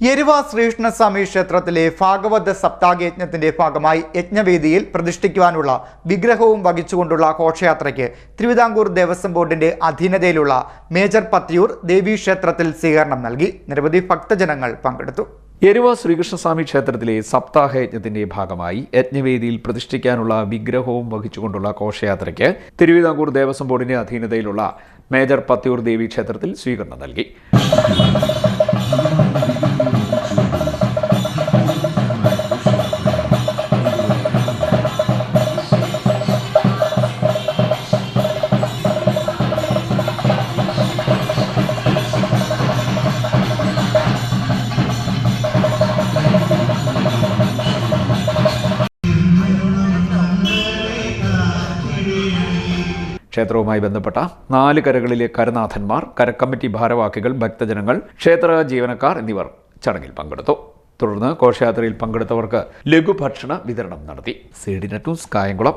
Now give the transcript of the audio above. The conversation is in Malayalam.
എരുവ ശ്രീകൃഷ്ണസ്വാമി ക്ഷേത്രത്തിലെ ഭാഗവത സപ്താഹയജ്ഞത്തിന്റെ ഭാഗമായി യജ്ഞവേദിയിൽ പ്രതിഷ്ഠിക്കുവാനുള്ള വിഗ്രഹവും വഹിച്ചുകൊണ്ടുള്ള ഘോഷയാത്രയ്ക്ക് തിരുവിതാംകൂർ ദേവസ്വം ബോർഡിന്റെ അധീനതയിലുള്ള മേജർ പത്തിയൂർ ദേവീക്ഷേത്രത്തിൽ സ്വീകരണം നൽകി. നിരവധി ഭക്തജനങ്ങൾ പങ്കെടുത്തു. എരുവ ശ്രീകൃഷ്ണസ്വാമി ക്ഷേത്രത്തിലെ സപ്താഹ യജ്ഞത്തിന്റെ ഭാഗമായി യജ്ഞവേദിയിൽ പ്രതിഷ്ഠിക്കാനുള്ള വിഗ്രഹവും വഹിച്ചുകൊണ്ടുള്ള ഘോഷയാത്രയ്ക്ക് തിരുവിതാംകൂർ ദേവസ്വം ബോർഡിന്റെ അധീനതയിലുള്ള മേജർ പത്തിയൂർ ദേവി ക്ഷേത്രത്തിൽ സ്വീകരണം നൽകി. ക്ഷേത്രവുമായി ബന്ധപ്പെട്ട നാല് കരകളിലെ കരനാഥന്മാർ കരക്കമ്മിറ്റി ഭാരവാഹികൾ ഭക്തജനങ്ങൾ ക്ഷേത്ര ജീവനക്കാർ എന്നിവർ ചടങ്ങിൽ പങ്കെടുത്തു. തുടർന്ന് ഘോഷയാത്രയിൽ പങ്കെടുത്തവർക്ക് ലഘുഭക്ഷണ വിതരണം നടത്തി. C D Kayamkulam.